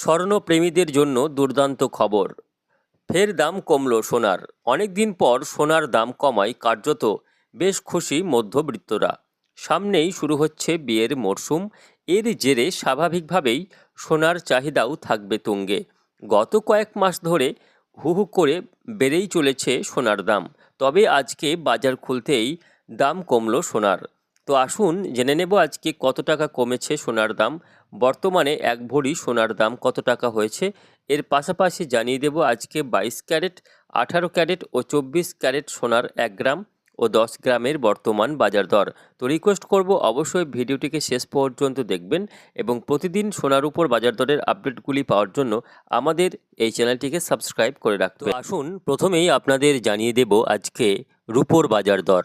স্বর্ণপ্রেমীদের জন্য দুর্দান্ত খবর। ফের দাম কমল সোনার। অনেক দিন পর সোনার দাম কমায় কার্যত বেশ খুশি মধ্যবৃত্তরা। সামনেই শুরু হচ্ছে বিয়ের মরশুম এর জেরে স্বাভাবিকভাবেই সোনার চাহিদাও থাকবে তুঙ্গে। গত কয়েক মাস ধরে হু হু করে বেড়েই চলেছে সোনার দাম। তবে আজকে বাজার খুলতেই দাম কমল সোনার। তো আসুন জেনে নেব আজকে কত টাকা কমেছে সোনার দাম। বর্তমানে এক ভরি সোনার দাম কত টাকা হয়েছে? এর পাশাপাশি জানিয়ে দেব আজকে বাইশ ক্যারেট, আঠারো ক্যারেট ও চব্বিশ ক্যারেট সোনার এক গ্রাম ও দশ গ্রামের বর্তমান বাজার দর। তো রিকোয়েস্ট করব অবশ্যই ভিডিওটিকে শেষ পর্যন্ত দেখবেন এবং প্রতিদিন সোনার উপর বাজার দরের আপডেটগুলি পাওয়ার জন্য আমাদের এই চ্যানেলটিকে সাবস্ক্রাইব করে রাখতে। আসুন প্রথমেই আপনাদের জানিয়ে দেব আজকে রুপোর বাজার দর।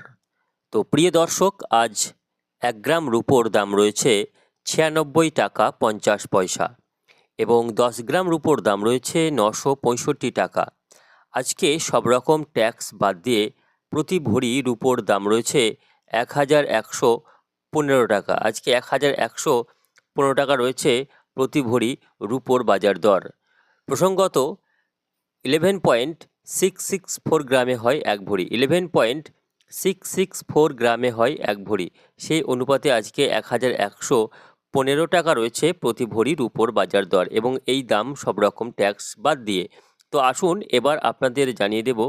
তো প্রিয় দর্শক, আজ এক গ্রাম রুপোর দাম রয়েছে ছিয়ানব্বই টাকা পঞ্চাশ পয়সা এবং দশ গ্রাম রুপোর দাম রয়েছে নশো পঁয়ষট্টি টাকা। আজকে সব রকম ট্যাক্স বাদ দিয়ে প্রতি ভরি রুপোর দাম রয়েছে এক হাজার একশো পনেরো টাকা। আজকে এক হাজার একশো পনেরো টাকা রয়েছে প্রতি ভরি রুপোর বাজার দর। প্রসঙ্গত eleven point six six four গ্রামে হয় এক ভরি। Eleven point six six four গ্রামে হয় এক ভরি। সেই অনুপাতে আজকে এক হাজার একশো পনেরো টাকা রয়েছে প্রতি ভরি রুপোর বাজার দর এবং এই দাম সব রকম ট্যাক্স বাদ দিয়ে। তো আসুন এবার আপনাদের জানিয়ে দেব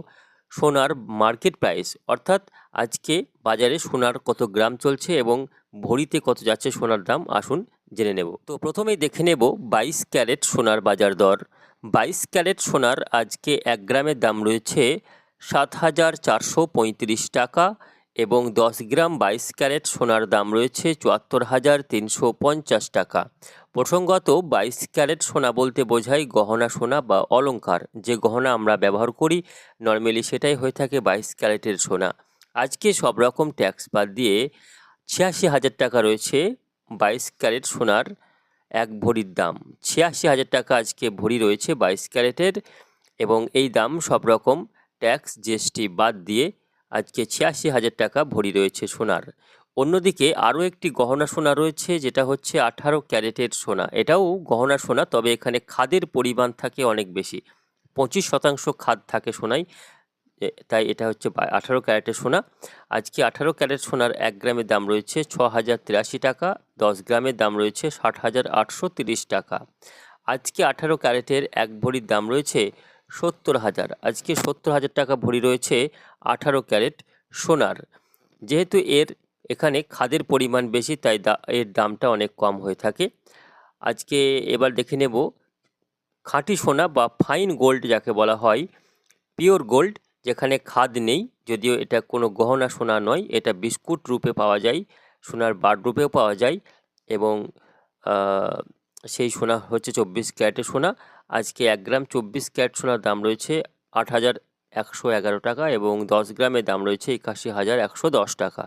সোনার মার্কেট প্রাইস। অর্থাৎ আজকে বাজারে সোনার কত গ্রাম চলছে এবং ভরিতে কত যাচ্ছে সোনার দাম আসুন জেনে নেব। তো প্রথমেই দেখে নেব বাইশ ক্যারেট সোনার বাজার দর। বাইশ ক্যারেট সোনার আজকে এক গ্রামের দাম রয়েছে সাত হাজার চারশো পঁয়ত্রিশ টাকা এবং দশ গ্রাম বাইশ ক্যারেট সোনার দাম রয়েছে চুয়াত্তর হাজার তিনশো পঞ্চাশ টাকা। প্রসঙ্গত, বাইশ ক্যারেট সোনা বলতে বোঝায় গহনা সোনা বা অলংকার। যে গহনা আমরা ব্যবহার করি, নর্মালি সেটাই হয়ে থাকে বাইশ ক্যারেটের সোনা। আজকে সব রকম ট্যাক্স বাদ দিয়ে ছিয়াশি হাজার টাকা রয়েছে বাইশ ক্যারেট সোনার এক ভরির দাম। ছিয়াশি হাজার টাকা আজকে ভরি রয়েছে বাইশ ক্যারেটের এবং এই দাম সব রকম ট্যাক্স, জিএসটি বাদ দিয়ে আজকে ছিয়াশি হাজার টাকা ভরি রয়েছে সোনার। অন্যদিকে আরও একটি গহনা সোনা রয়েছে, যেটা হচ্ছে আঠারো ক্যারেটের সোনা। এটাও গহনা সোনা, তবে এখানে খাদের পরিমাণ থাকে অনেক বেশি। পঁচিশ শতাংশ খাদ থাকে সোনায় তাই এটা হচ্ছে আঠারো ক্যারেটের সোনা। আজকে আঠারো ক্যারেট সোনার এক গ্রামের দাম রয়েছে ছ হাজার তিরাশি টাকা, দশ গ্রামের দাম রয়েছে ষাট হাজার আটশো তিরিশ টাকা। আজকে আঠারো ক্যারেটের এক ভরির দাম রয়েছে সত্তর হাজার। আজকে সত্তর হাজার টাকা ভরি রয়েছে আঠারো ক্যারেট সোনার। যেহেতু এর এখানে খাদের পরিমাণ বেশি, তাই এর দামটা অনেক কম হয়ে থাকে। আজকে এবার দেখে নেব খাঁটি সোনা বা ফাইন গোল্ড যাকে বলা হয়, পিওর গোল্ড, যেখানে খাদ নেই, যদিও এটা কোনো গহনা সোনা নয়, এটা বিস্কুট রূপে পাওয়া যায়, সোনার বার রূপেও পাওয়া যায় এবং সেই সোনা হচ্ছে চব্বিশ ক্যারেটের সোনা। আজকে এক গ্রাম চব্বিশ ক্যারেট সোনার দাম রয়েছে আট হাজার একশো এগারো টাকা এবং দশ গ্রামের দাম রয়েছে একাশি হাজার একশো দশ টাকা।